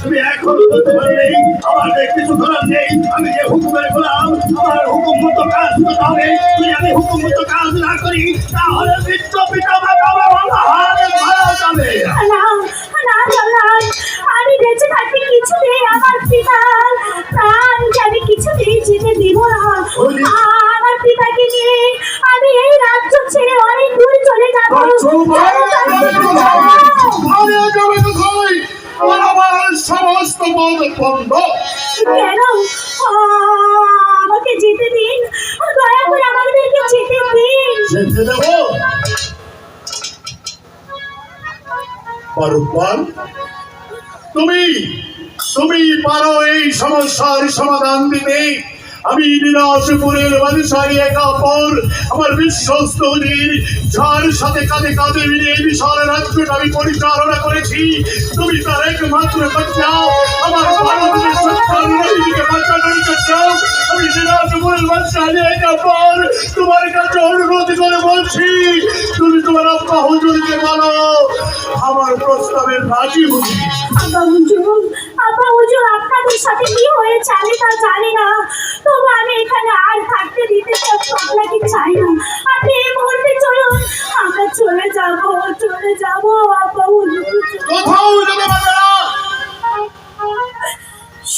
তুমি এখন বলতে পারলে আমাদের কিছু করার নেই আমি যে হুকুমের গোলাম আমার হুকুম মতো কাজ করতে আমি হুকুম কাজ না। করি তাহলে বিশ্ব পিতা মাতা আমার যেতে দিব না। আমার পিতাকে নিয়ে আমি এই রাজ্য ছেড়ে অনেক দূর চলে যাব। আরে যাবে কোথায় আমার সমস্ত পথ বন্ধ কেন? আমাকে যেতে দিন। দয়া করে আমাদেরকে যেতে দিন। যেতে দেব। পারুপাল তুমি তুমি পারো এই সমস্যার সমাধান দিতে। আমি দিনাজপুরের মানুষারি একা অপর, আমার বিশ্বস্ত উজির যার সাথে কাঁধে কাঁধে মিলিয়ে বিশাল রাজ্যটা আমি পরিচালনা করেছি, তুমি তার একমাত্র বাচ্চা আমার ভারতের সত্তর নদীকে বাঁচানোর জন্য আমি দিনাজপুরের মানুষারি একা অপর, তোমার কাছে অনুরোধ করে বলছি, তুমি তোমার আব্বা হুজুরকে বলো আমার প্রস্তাবে রাজি হবি আব্বা হুজুর আব্বা হুজুর, আপনাদের সাথে কি হয়েছে আমি তা জানি না।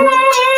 ও